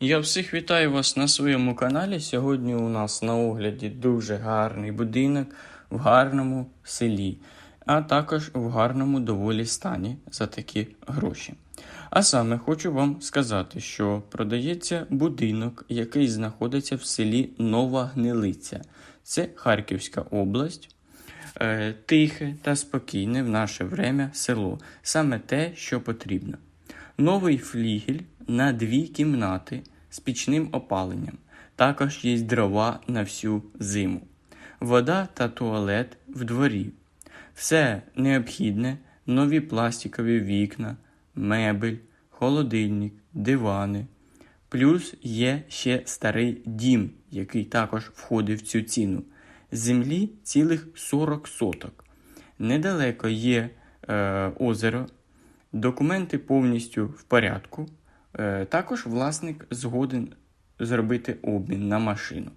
Я всіх вітаю вас на своєму каналі. Сьогодні у нас на огляді дуже гарний будинок в гарному селі, а також в гарному доволі стані за такі гроші. А саме хочу вам сказати, що продається будинок, який знаходиться в селі Нова Гнилиця. Це Харківська область. Е, Тихе та спокійне в наше время село. Саме те, що потрібно. Новий флігель на дві кімнати з пічним опаленням. Також є дрова на всю зиму. Вода та туалет в дворі. Все необхідне, нові пластикові вікна, мебель, холодильник, дивани. Плюс є ще старий дім, який також входить в цю ціну. Землі цілих 40 соток. Недалеко є е, озеро, документи повністю в порядку. Е, також власник згоден зробити обмін на машину.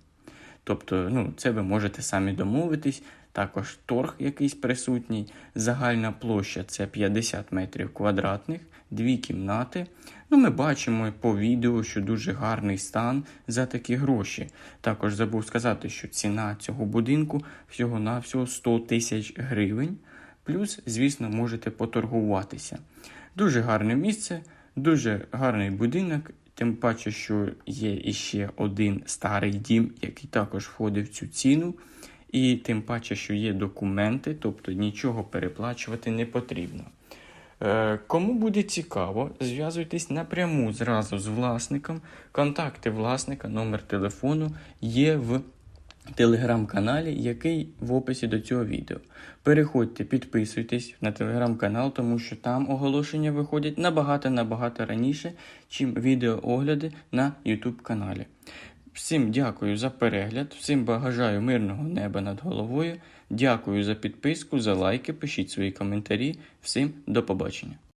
Тобто, ну, це ви можете самі домовитись. Також торг якийсь присутній. Загальна площа це 50 метрів квадратних, дві кімнати. Ну, ми бачимо по відео, що дуже гарний стан за такі гроші. Також забув сказати, що ціна цього будинку всього-навсього 100 тисяч гривень. Плюс, звісно, можете поторгуватися. Дуже гарне місце, дуже гарний будинок. Тим паче, що є іще один старий дім, який також входить в цю ціну. І тим паче, що є документи, тобто нічого переплачувати не потрібно. Е, Кому буде цікаво, зв'язуйтесь напряму зразу з власником. Контакти власника, номер телефону є в телеграм-каналі, який в описі до цього відео. Переходьте, підписуйтесь на телеграм-канал, тому що там оголошення виходять набагато-набагато раніше, чим відеоогляди на YouTube каналі. Всім дякую за перегляд, всім бажаю мирного неба над головою. Дякую за підписку, за лайки, пишіть свої коментарі. Всім до побачення.